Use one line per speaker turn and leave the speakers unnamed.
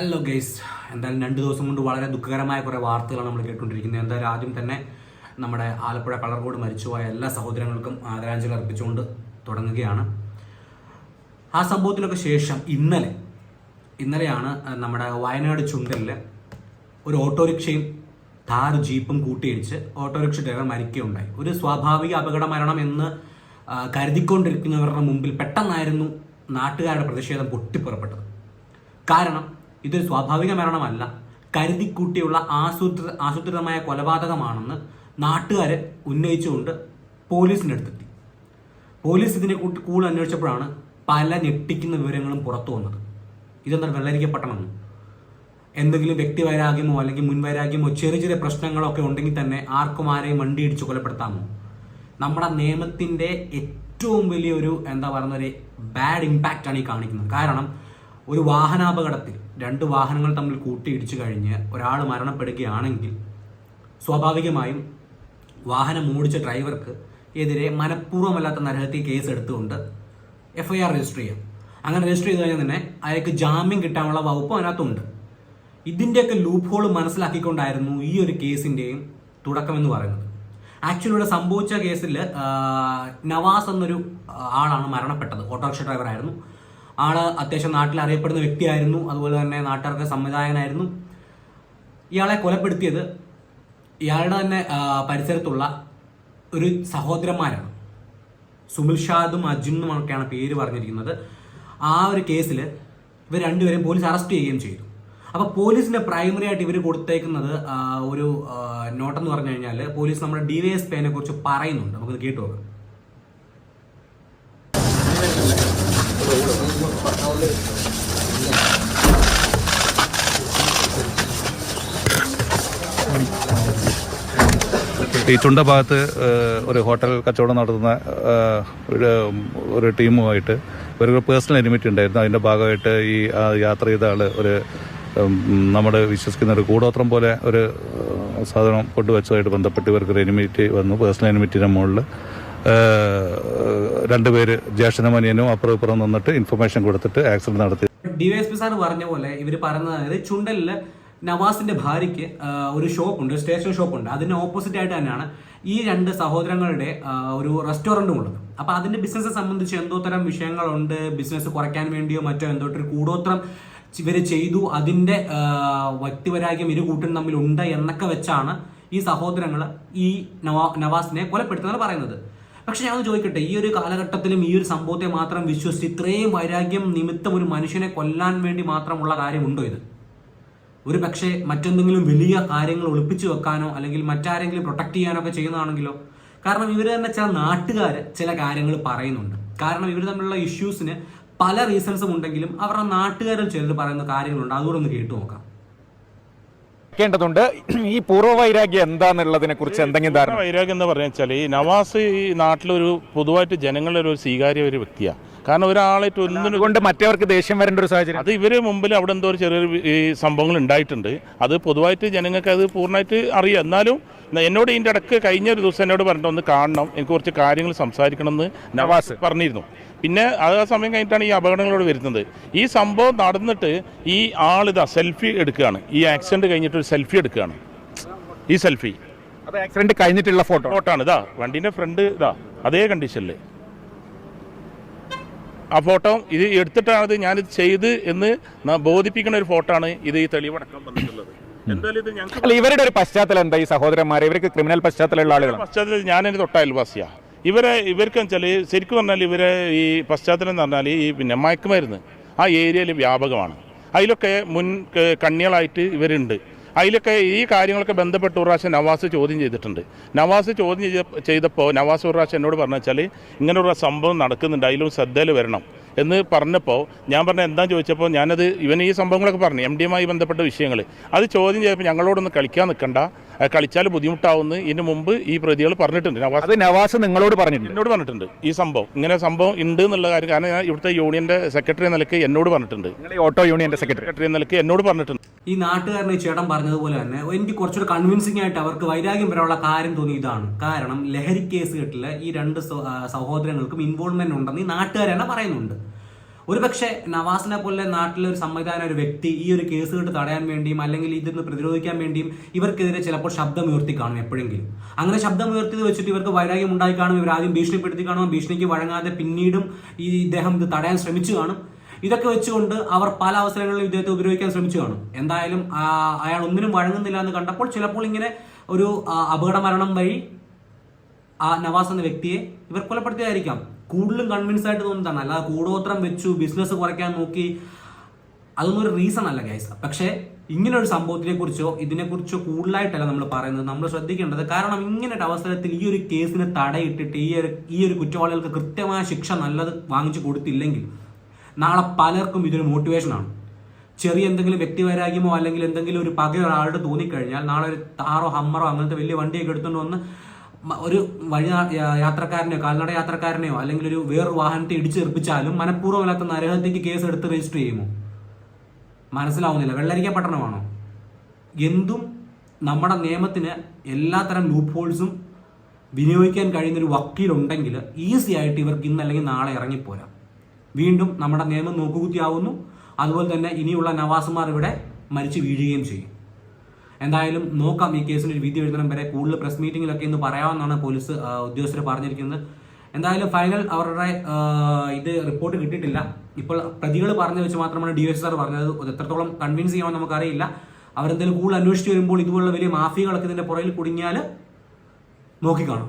Hello guys എന്തായാലും രണ്ട് ദിവസം കൊണ്ട് വളരെ ദുഃഖകരമായ കുറേ വാർത്തകളാണ് നമ്മൾ കേട്ടുകൊണ്ടിരിക്കുന്നത്. എന്തായാലും ആദ്യം തന്നെ നമ്മുടെ ആലപ്പുഴ കളർകോട് മരിച്ചുപോയ എല്ലാ സഹോദരങ്ങൾക്കും ആദരാഞ്ജലി അർപ്പിച്ചുകൊണ്ട് തുടങ്ങുകയാണ്. ആ സംഭവത്തിനൊക്കെ ശേഷം ഇന്നലെ ഇന്നലെയാണ് നമ്മുടെ വയനാട് ചുണ്ടലിൽ ഒരു ഓട്ടോറിക്ഷയും ഥാർ ജീപ്പും കൂട്ടിയിടിച്ച് ഓട്ടോറിക്ഷ ഡ്രൈവർ മരിക്കുകയുണ്ടായി. ഒരു സ്വാഭാവിക അപകട മരണം എന്ന് കരുതിക്കൊണ്ടിരിക്കുന്നവരുടെ മുമ്പിൽ പെട്ടെന്നായിരുന്നു നാട്ടുകാരുടെ പ്രതിഷേധം പൊട്ടിപ്പുറപ്പെട്ടത്. കാരണം ഇതൊരു സ്വാഭാവിക മരണമല്ല. കരുതിക്കൂട്ടിയുള്ള ആസൂത്ര ആസൂത്രിതമായ കൊലപാതകമാണെന്ന് നാട്ടുകാരെ ഉന്നയിച്ചുകൊണ്ട് പോലീസിന്റെ അടുത്തെത്തി. പോലീസ് ഇതിനെ കൂട്ടി കൂടുതൽ അന്വേഷിച്ചപ്പോഴാണ് പല ഞെട്ടിക്കുന്ന വിവരങ്ങളും പുറത്തു വന്നത്. ഇതെന്താ വെള്ളരിക്കപ്പെട്ടണമെന്ന് എന്തെങ്കിലും വ്യക്തിവൈരാഗ്യമോ അല്ലെങ്കിൽ മുൻവൈരാഗ്യമോ ചെറിയ ചെറിയ പ്രശ്നങ്ങളൊക്കെ ഉണ്ടെങ്കിൽ തന്നെ ആർക്കും ആരെയും വണ്ടി ഇടിച്ച് കൊലപ്പെടുത്താമോ? നമ്മുടെ നിയമത്തിന്റെ ഏറ്റവും വലിയൊരു എന്താ പറയുന്ന ഒരു ബാഡ് ഇമ്പാക്റ്റ് ആണ് ഈ കാണിക്കുന്നത്. കാരണം ഒരു വാഹനാപകടത്തിൽ രണ്ട് വാഹനങ്ങൾ തമ്മിൽ കൂട്ടിയിടിച്ചു കഴിഞ്ഞ് ഒരാൾ മരണപ്പെടുകയാണെങ്കിൽ സ്വാഭാവികമായും വാഹനം ഓടിച്ച ഡ്രൈവർക്ക് എതിരെ മനഃപൂർവമല്ലാത്ത നരഹത്യ കേസ് എടുത്തുകൊണ്ട് എഫ് ഐ ആർ രജിസ്റ്റർ ചെയ്യാം. അങ്ങനെ രജിസ്റ്റർ ചെയ്ത് കഴിഞ്ഞാൽ തന്നെ അയാൾക്ക് ജാമ്യം കിട്ടാനുള്ള വകുപ്പ് അതിനകത്തുണ്ട്. ഇതിന്റെയൊക്കെ ലൂപ്പ് ഹോൾ മനസ്സിലാക്കിക്കൊണ്ടായിരുന്നു ഈ ഒരു കേസിന്റെയും തുടക്കം എന്ന് പറയുന്നത്. ആക്ച്വലി ഇവിടെ സംഭവിച്ച കേസിൽ നവാസ് എന്നൊരു ആളാണ് മരണപ്പെട്ടത്. ഓട്ടോറിക്ഷ ഡ്രൈവറായിരുന്നു ആൾ അത്യാവശ്യം നാട്ടിൽ അറിയപ്പെടുന്ന വ്യക്തിയായിരുന്നു. അതുപോലെ തന്നെ നാട്ടുകാർക്ക് സംവിധായകനായിരുന്നു. ഇയാളെ കൊലപ്പെടുത്തിയത് ഇയാളുടെ തന്നെ പരിസരത്തുള്ള ഒരു സഹോദരന്മാരാണ്. സുമിൽ ഷാദും അജിന്നും ഒക്കെയാണ് പേര് പറഞ്ഞിരിക്കുന്നത്. ആ ഒരു കേസിൽ ഇവർ രണ്ടുപേരും പോലീസ് അറസ്റ്റ് ചെയ്യുകയും ചെയ്തു. അപ്പോൾ പോലീസിന്റെ പ്രൈമറി ആയിട്ട് ഇവർ കൊടുത്തേക്കുന്നത് ഒരു നോട്ടെന്ന് പറഞ്ഞു കഴിഞ്ഞാൽ പോലീസ് നമ്മുടെ ഡി വൈ എസ് പേനെ കുറിച്ച് പറയുന്നുണ്ട്. നമുക്ക് കേട്ടു
ഈ ചുണ്ട ഭാഗത്ത് ഒരു ഹോട്ടൽ കച്ചവടം നടത്തുന്ന ഒരു ടീമുമായിട്ട് ഒരു പേഴ്സണൽ എനിമിറ്റി ഉണ്ടായിരുന്നു. അതിന്റെ ഭാഗമായിട്ട് ഈ യാത്ര ചെയ്ത ആൾ ഒരു നമ്മൾ വിശ്വസിക്കുന്ന ഒരു കൂടോത്രം പോലെ ഒരു സാധനം കൊണ്ടുവച്ചതായിട്ട് ബന്ധപ്പെട്ട് ഇവർക്കൊരു എനിമിറ്റി വന്നു. പേഴ്സണൽ എനിമിറ്റിന്റെ മുകളിൽ രണ്ടുപേര് ജ്യേഷ്ഠനും അനിയനും അപ്പുറം ഇപ്പുറം നിന്നിട്ട് ഇൻഫർമേഷൻ കൊടുത്തിട്ട് ആക്സിഡന്റ് നടത്തി.
ഡിവൈഎസ്പി സാർ പറഞ്ഞ പോലെ ഇവർ പറയുന്നത് അതായത് ചുണ്ടലിൽ നവാസിന്റെ ഭാര്യയ്ക്ക് ഒരു ഷോപ്പുണ്ട് ഉണ്ട് സ്റ്റേഷൻ ഷോപ്പുണ്ട്. അതിന് ഓപ്പോസിറ്റ് ആയിട്ട് തന്നെയാണ് ഈ രണ്ട് സഹോദരങ്ങളുടെ ഒരു റെസ്റ്റോറന്റും ഉള്ളത്. അപ്പൊ അതിന്റെ ബിസിനസ്സെ സംബന്ധിച്ച് എന്തോ തരം വിഷയങ്ങളുണ്ട്? ബിസിനസ് കുറയ്ക്കാൻ വേണ്ടിയോ മറ്റോ എന്തോ ഒരു കൂടോത്രം ഇവർ ചെയ്തു. അതിന്റെ വ്യക്തിപരാഗ്യം ഇരു കൂട്ടും തമ്മിൽ ഉണ്ട് എന്നൊക്കെ വെച്ചാണ് ഈ സഹോദരങ്ങൾ ഈ നവാ നവാസിനെ കൊലപ്പെടുത്തുന്നത് പറയുന്നത്. പക്ഷെ ഞാൻ ചോദിക്കട്ടെ ഈ ഒരു കാലഘട്ടത്തിലും ഈ ഒരു സംഭവത്തെ മാത്രം വിശ്വസിച്ച് ഇത്രയും വൈരാഗ്യം നിമിത്തം ഒരു മനുഷ്യനെ കൊല്ലാൻ വേണ്ടി മാത്രമുള്ള കാര്യമുണ്ടോ ഇത്? ഒരു പക്ഷേ മറ്റെന്തെങ്കിലും വലിയ കാര്യങ്ങൾ ഒളിപ്പിച്ചു വെക്കാനോ അല്ലെങ്കിൽ മറ്റാരെങ്കിലും പ്രൊട്ടക്ട് ചെയ്യാനോ ഒക്കെ ചെയ്യുന്നതാണെങ്കിലോ? കാരണം ഇവർ തന്നെ ചില നാട്ടുകാർ ചില കാര്യങ്ങൾ പറയുന്നുണ്ട്. കാരണം ഇവർ തമ്മിലുള്ള ഇഷ്യൂസിന് പല റീസൺസും ഉണ്ടെങ്കിലും അവരുടെ നാട്ടുകാരിൽ ചിലർ പറയുന്ന കാര്യങ്ങളുണ്ട്. അതുകൂടെ ഒന്ന് കേട്ടു നോക്കാം.
ക്കേണ്ടതുണ്ട് ഈ പൂർവ വൈരാഗ്യം എന്താന്നുള്ളതിനെ കുറിച്ച് എന്തെങ്കിലും ധാരണ?
വൈരാഗ്യം എന്ന് പറഞ്ഞു വെച്ചാൽ ഈ നവാസ് ഈ നാട്ടിലൊരു പൊതുവായിട്ട് ജനങ്ങളുടെ ഒരു സ്വീകാര്യ ഒരു വ്യക്തിയാണ് കാരണം ഒരാളായിട്ട്
കൊണ്ട് മറ്റവർക്ക് ദേഷ്യം വരേണ്ട ഒരു സാഹചര്യം.
അത് ഇവരെ മുമ്പിൽ അവിടെ എന്തോ ഒരു ചെറിയൊരു ഈ സംഭവങ്ങൾ ഉണ്ടായിട്ടുണ്ട്. അത് പൊതുവായിട്ട് ജനങ്ങൾക്ക് അത് പൂർണമായിട്ട് അറിയാം. എന്നാലും എന്നോട് ഇതിന്റെ ഇടയ്ക്ക് കഴിഞ്ഞ ഒരു ദിവസം എന്നോട് പറഞ്ഞിട്ട് ഒന്ന് കാണണം എനിക്ക് കുറച്ച് കാര്യങ്ങൾ സംസാരിക്കണം എന്ന് നവാസ്. പറഞ്ഞിരുന്നു. പിന്നെ അത് ആ സമയം കഴിഞ്ഞിട്ടാണ് ഈ അപകടങ്ങളോട് വരുന്നത്. ഈ സംഭവം നടന്നിട്ട് ഈ ആളിതാ സെൽഫി എടുക്കുകയാണ്. ഈ ആക്സിഡന്റ് കഴിഞ്ഞിട്ട് ഒരു സെൽഫി എടുക്കുകയാണ്. ഈ സെൽഫി.
ആക്സിഡന്റ് കഴിഞ്ഞിട്ടുള്ള ഫോട്ടോ
ഫോട്ടോ ആണ്. ഇതാ വണ്ടിന്റെ ഫ്രണ്ട് ഇതാ അതേ കണ്ടീഷനിൽ ആ ഫോട്ടോ ഇത് എടുത്തിട്ടാണ് ഇത് ഞാനിത് ചെയ്ത് എന്ന് ബോധിപ്പിക്കുന്ന ഒരു ഫോട്ടോ ആണ് ഇത് ഈ തെളിവടക്കം വന്നിട്ടുള്ളത്.
അല്ല ഇവരുടെ ഒരു പശ്ചാത്തലം എന്താ ഈ സഹോദരന്മാരെ? ഇവർക്ക് ക്രിമിനൽ പശ്ചാത്തലമുള്ള ആളുകൾ
പശ്ചാത്തലത്തിൽ ഞാൻ എന്റെ തൊട്ട അയൽവാസിയാ ഇവരെ ഇവർക്ക് വെച്ചാൽ ശരിക്കും പറഞ്ഞാൽ ഇവരെ ഈ പശ്ചാത്തലം എന്ന് പറഞ്ഞാൽ ഈ പിന്നെ മയക്കുമരുന്ന് ആ ഏരിയയിൽ വ്യാപകമാണ്. അതിലൊക്കെ മുൻ കണ്ണികളായിട്ട് ഇവരുണ്ട്. അതിലൊക്കെ ഈ കാര്യങ്ങളൊക്കെ ബന്ധപ്പെട്ട് ഒരു പ്രാവശ്യം നവാസ് ചോദ്യം ചെയ്തിട്ടുണ്ട്. നവാസ് ചോദ്യം ചെയ്ത ചെയ്തപ്പോൾ നവാസ് ഒരു പ്രാവശ്യം എന്നോട് പറഞ്ഞു വെച്ചാൽ ഇങ്ങനെയുള്ള സംഭവം നടക്കുന്നുണ്ട് അതിലും ശ്രദ്ധയിൽ വരണം എന്ന് പറഞ്ഞപ്പോൾ ഞാൻ പറഞ്ഞ എന്താ ചോദിച്ചപ്പോൾ ഞാനത് ഇവൻ ഈ സംഭവങ്ങളൊക്കെ പറഞ്ഞു എം ഡിയുമായി ബന്ധപ്പെട്ട വിഷയങ്ങൾ അത് ചോദ്യം ചെയ്തപ്പോൾ ഞങ്ങളോടൊന്ന് കളിക്കാൻ നിൽക്കണ്ട കളിച്ചാൽ ബുദ്ധിമുട്ടാവുമെന്ന് ഇതിന് മുമ്പ് ഈ പ്രതികൾ പറഞ്ഞിട്ടുണ്ട്. നവാസ്
അത് നവാസ് നിങ്ങളോട് പറഞ്ഞിട്ടുണ്ട്.
എന്നോട് പറഞ്ഞിട്ടുണ്ട്. ഈ സംഭവം ഇങ്ങനെ സംഭവം ഉണ്ട് എന്നുള്ള കാര്യം. കാരണം ഞാൻ ഇവിടുത്തെ യൂണിയന്റെ സെക്രട്ടറി എന്ന നിലയ്ക്ക് എന്നോട് പറഞ്ഞിട്ടുണ്ട്.
നിങ്ങൾ ഈ ഓട്ടോ യൂണിയന്റെ സെക്രട്ടറി.
നിലയ്ക്ക് എന്ന നിലയ്ക്ക് എന്നോട് പറഞ്ഞിട്ടുണ്ട്.
ഈ നാട്ടുകാരനെ ഈ ചേട്ടൻ പറഞ്ഞതുപോലെ തന്നെ എനിക്ക് കുറച്ചുകൂടെ കൺവിൻസിംഗ് ആയിട്ട് അവർക്ക് വൈരാഗ്യം വരാനുള്ള കാര്യം തോന്നി ഇതാണ്. കാരണം ലഹരി കേസ് കേസുകളിൽ ഈ രണ്ട് സഹോദരങ്ങൾക്കും ഇൻവോൾവ്മെന്റ് ഉണ്ടെന്ന് ഈ നാട്ടുകാർ തന്നെ പറയുന്നുണ്ട് ഒരുപക്ഷെ നവാസിനെ പോലെ നാട്ടിലെ ഒരു സംവിധാന ഒരു വ്യക്തി ഈ ഒരു കേസ് കേട്ട് തടയാൻ വേണ്ടിയും അല്ലെങ്കിൽ ഇതൊന്ന് പ്രതിരോധിക്കാൻ വേണ്ടിയും ഇവർക്കെതിരെ ചിലപ്പോൾ ശബ്ദമുയർത്തി കാണും എപ്പോഴെങ്കിലും. അങ്ങനെ ശബ്ദം ഉയർത്തിയത് വെച്ചിട്ട് ഇവർക്ക് വൈരാഗ്യം ഉണ്ടായി കാണും ഇവർ ആദ്യം ഭീഷണിപ്പെടുത്തി കാണും ഭീഷണിക്ക് വഴങ്ങാതെ പിന്നീടും ഈ ഇദ്ദേഹം ഇത് തടയാൻ ശ്രമിച്ചു കാണും. ഇതൊക്കെ വെച്ചുകൊണ്ട് അവർ പല അവസരങ്ങളിലും ഇദ്ദേഹത്തെ ഉപയോഗിക്കാൻ ശ്രമിച്ചു കാണും. എന്തായാലും അയാൾ ഒന്നിനും വഴങ്ങുന്നില്ല എന്ന് കണ്ടപ്പോൾ ചിലപ്പോൾ ഇങ്ങനെ ഒരു അപകട മരണം വഴി ആ നവാസ് എന്ന വ്യക്തിയെ ഇവർ കൊലപ്പെടുത്തിയതായിരിക്കാം. കൂടുതലും കൺവിൻസ് ആയിട്ട് തോന്നുന്നതാണ് അല്ലാതെ കൂടോത്രം വെച്ചു ബിസിനസ് കുറയ്ക്കാൻ നോക്കി. അതൊന്നും ഒരു റീസൺ അല്ല ഗൈസ് പക്ഷേ ഇങ്ങനെ ഒരു സംഭവത്തിനെ കുറിച്ചോ ഇതിനെ കുറിച്ചോ കൂടുതലായിട്ടല്ല നമ്മൾ പറയുന്നത്. നമ്മൾ ശ്രദ്ധിക്കേണ്ടത് കാരണം ഇങ്ങനെ ഒരു അവസരത്തിൽ ഈ ഒരു കേസിന് തടയിട്ടിട്ട് ഈ ഒരു ഈ ഒരു കുറ്റവാളികൾക്ക് കൃത്യമായ ശിക്ഷ നല്ലത് വാങ്ങിച്ചു കൊടുത്തില്ലെങ്കിൽ നാളെ പലർക്കും ഇതൊരു മോട്ടിവേഷനാണ് ചെറിയ എന്തെങ്കിലും വ്യക്തിവൈരാഗ്യമോ അല്ലെങ്കിൽ എന്തെങ്കിലും ഒരു പക തോന്നിക്കഴിഞ്ഞാൽ നാളെ ഒരു താറോ ഹമ്മറോ അങ്ങനത്തെ വലിയ വണ്ടിയൊക്കെ എടുത്തുകൊണ്ട് വന്ന് ഒരു വഴി യാത്രക്കാരനെയോ കാൽനട യാത്രക്കാരനെയോ അല്ലെങ്കിൽ ഒരു വേറൊരു വാഹനത്തെ ഇടിച്ചെറിപ്പിച്ചാലും മനഃപൂർവമല്ലാത്ത നരഹത്യക്ക് കേസ് എടുത്ത് രജിസ്റ്റർ ചെയ്യുമോ? മനസ്സിലാവുന്നില്ല. വെള്ളരിക്ക പട്ടണമാണോ? എന്തും നമ്മുടെ നിയമത്തിന് എല്ലാത്തരം ലൂപ്പ് ഹോൾസും വിനിയോഗിക്കാൻ കഴിയുന്നൊരു വക്കീലുണ്ടെങ്കിൽ ഈസി ആയിട്ട് ഇവർക്ക് ഇന്ന് അല്ലെങ്കിൽ നാളെ ഇറങ്ങിപ്പോരാം. വീണ്ടും നമ്മുടെ നിയമം നോക്കുകുത്തിയാവുന്നു. അതുപോലെ തന്നെ ഇനിയുള്ള നവാസുമാർ ഇവിടെ മരിച്ചു വീഴുകയും ചെയ്യും. എന്തായാലും നോക്കാം ഈ കേസിന് ഒരു വിധി എഴുതണം വരെ കൂടുതൽ പ്രസ് മീറ്റിംഗിലൊക്കെ ഇന്ന് പറയാമെന്നാണ് പോലീസ് ഉദ്യോഗസ്ഥർ പറഞ്ഞിരിക്കുന്നത്. എന്തായാലും ഫൈനൽ അവരുടെ ഇത് റിപ്പോർട്ട് കിട്ടിയിട്ടില്ല. ഇപ്പോൾ പ്രതികൾ പറഞ്ഞു വെച്ച് മാത്രമാണ് ഡി എസ് ആർ പറഞ്ഞത് എത്രത്തോളം കൺവിൻസ് ചെയ്യാമെന്ന് നമുക്കറിയില്ല. അവരെന്തെങ്കിലും കൂടുതൽ അന്വേഷിച്ച് വരുമ്പോൾ ഇതുപോലുള്ള വലിയ മാഫിയകളൊക്കെ ഇതിന്റെ പുറകിൽ കുടുങ്ങിയാൽ നോക്കിക്കാണും.